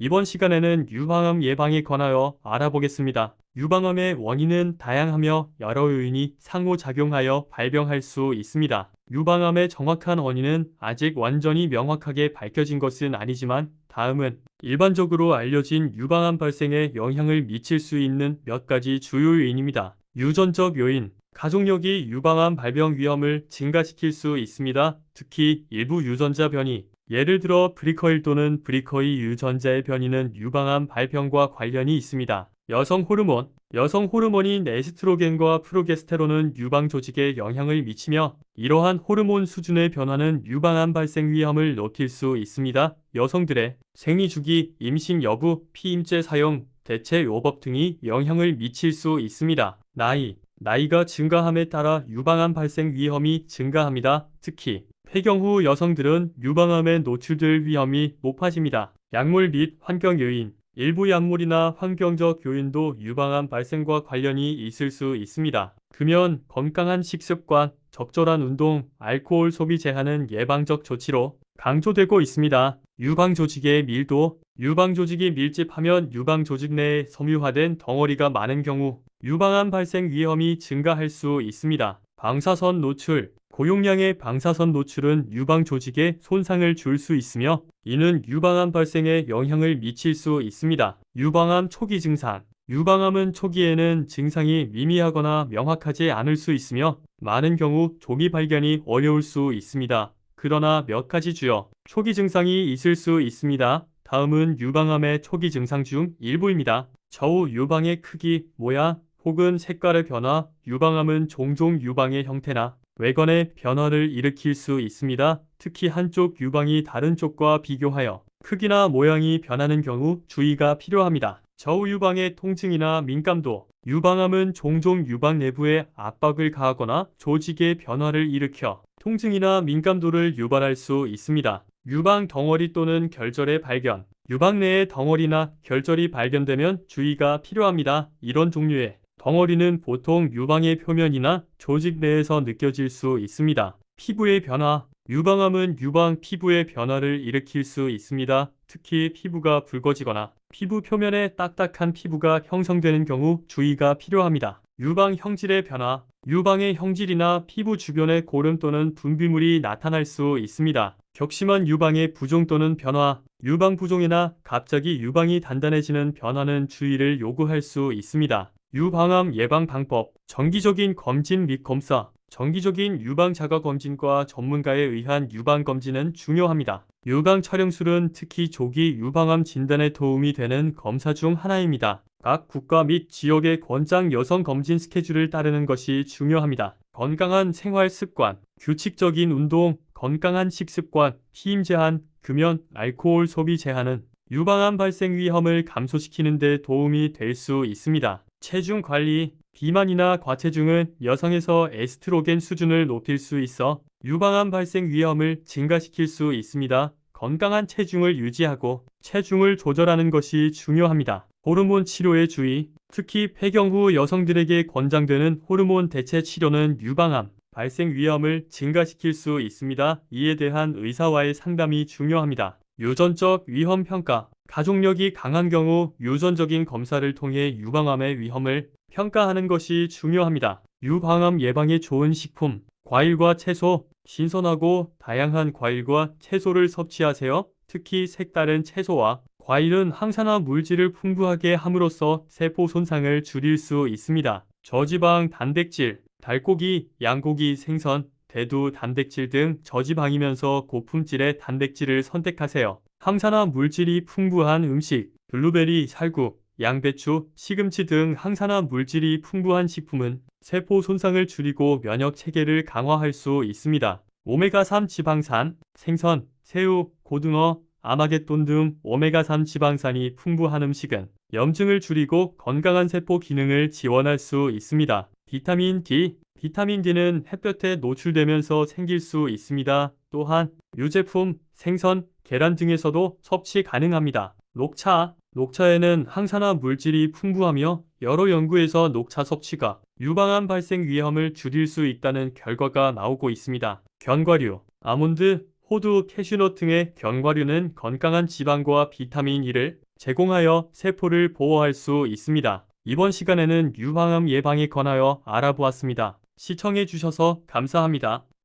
이번 시간에는 유방암 예방에 관하여 알아보겠습니다. 유방암의 원인은 다양하며 여러 요인이 상호작용하여 발병할 수 있습니다. 유방암의 정확한 원인은 아직 완전히 명확하게 밝혀진 것은 아니지만 다음은 일반적으로 알려진 유방암 발생에 영향을 미칠 수 있는 몇 가지 주요 요인입니다. 유전적 요인 가족력이 유방암 발병 위험을 증가시킬 수 있습니다. 특히 일부 유전자 변이, 예를 들어 브리커일 또는 브리커이 유전자의 변이는 유방암 발병과 관련이 있습니다. 여성 호르몬 여성 호르몬인 에스트로겐과 프로게스테론은 유방 조직에 영향을 미치며 이러한 호르몬 수준의 변화는 유방암 발생 위험을 높일 수 있습니다. 여성들의 생리 주기, 임신 여부, 피임제 사용, 대체 요법 등이 영향을 미칠 수 있습니다. 나이 나이가 증가함에 따라 유방암 발생 위험이 증가합니다. 특히 폐경 후 여성들은 유방암에 노출될 위험이 높아집니다. 약물 및 환경 요인 일부 약물이나 환경적 요인도 유방암 발생과 관련이 있을 수 있습니다. 금연, 건강한 식습관, 적절한 운동, 알코올 소비 제한은 예방적 조치로 강조되고 있습니다. 유방 조직의 밀도 유방 조직이 밀집하면 유방 조직 내에 섬유화된 덩어리가 많은 경우 유방암 발생 위험이 증가할 수 있습니다. 방사선 노출 고용량의 방사선 노출은 유방 조직에 손상을 줄 수 있으며 이는 유방암 발생에 영향을 미칠 수 있습니다. 유방암 초기 증상 유방암은 초기에는 증상이 미미하거나 명확하지 않을 수 있으며 많은 경우 조기 발견이 어려울 수 있습니다. 그러나 몇 가지 주요 초기 증상이 있을 수 있습니다. 다음은 유방암의 초기 증상 중 일부입니다. 저우 유방의 크기, 모양 혹은 색깔의 변화, 유방암은 종종 유방의 형태나 외관의 변화를 일으킬 수 있습니다. 특히 한쪽 유방이 다른 쪽과 비교하여 크기나 모양이 변하는 경우 주의가 필요합니다. 저우 유방의 통증이나 민감도 유방암은 종종 유방 내부에 압박을 가하거나 조직의 변화를 일으켜 통증이나 민감도를 유발할 수 있습니다. 유방 덩어리 또는 결절의 발견 유방 내에 덩어리나 결절이 발견되면 주의가 필요합니다. 이런 종류의 덩어리는 보통 유방의 표면이나 조직 내에서 느껴질 수 있습니다. 피부의 변화 유방암은 유방 피부의 변화를 일으킬 수 있습니다. 특히 피부가 붉어지거나 피부 표면에 딱딱한 피부가 형성되는 경우 주의가 필요합니다. 유방 형질의 변화 유방의 형질이나 피부 주변에 고름 또는 분비물이 나타날 수 있습니다. 격심한 유방의 부종 또는 변화 유방 부종이나 갑자기 유방이 단단해지는 변화는 주의를 요구할 수 있습니다. 유방암 예방 방법 정기적인 검진 및 검사 정기적인 유방 자가 검진과 전문가에 의한 유방 검진은 중요합니다. 유방 촬영술은 특히 조기 유방암 진단에 도움이 되는 검사 중 하나입니다. 각 국가 및 지역의 권장 여성 검진 스케줄을 따르는 것이 중요합니다. 건강한 생활 습관, 규칙적인 운동, 건강한 식습관, 피임 제한, 금연, 알코올 소비 제한은 유방암 발생 위험을 감소시키는 데 도움이 될 수 있습니다. 체중 관리, 비만이나 과체중은 여성에서 에스트로겐 수준을 높일 수 있어 유방암 발생 위험을 증가시킬 수 있습니다. 건강한 체중을 유지하고 체중을 조절하는 것이 중요합니다. 호르몬 치료에 주의, 특히 폐경 후 여성들에게 권장되는 호르몬 대체 치료는 유방암 발생 위험을 증가시킬 수 있습니다. 이에 대한 의사와의 상담이 중요합니다. 유전적 위험 평가 가족력이 강한 경우 유전적인 검사를 통해 유방암의 위험을 평가하는 것이 중요합니다. 유방암 예방에 좋은 식품, 과일과 채소, 신선하고 다양한 과일과 채소를 섭취하세요. 특히 색다른 채소와 과일은 항산화 물질을 풍부하게 함으로써 세포 손상을 줄일 수 있습니다. 저지방 단백질, 달고기, 양고기, 생선, 대두, 단백질 등 저지방이면서 고품질의 단백질을 선택하세요. 항산화 물질이 풍부한 음식, 블루베리, 살구, 양배추, 시금치 등 항산화 물질이 풍부한 식품은 세포 손상을 줄이고 면역 체계를 강화할 수 있습니다. 오메가3 지방산, 생선, 새우, 고등어, 아마겟돈 등 오메가3 지방산이 풍부한 음식은 염증을 줄이고 건강한 세포 기능을 지원할 수 있습니다. 비타민 D, 비타민 D는 햇볕에 노출되면서 생길 수 있습니다. 또한 유제품, 생선, 계란 등에서도 섭취 가능합니다. 녹차 녹차에는 항산화 물질이 풍부하며 여러 연구에서 녹차 섭취가 유방암 발생 위험을 줄일 수 있다는 결과가 나오고 있습니다. 견과류 아몬드, 호두, 캐슈넛 등의 견과류는 건강한 지방과 비타민 E를 제공하여 세포를 보호할 수 있습니다. 이번 시간에는 유방암 예방에 관하여 알아보았습니다. 시청해주셔서 감사합니다.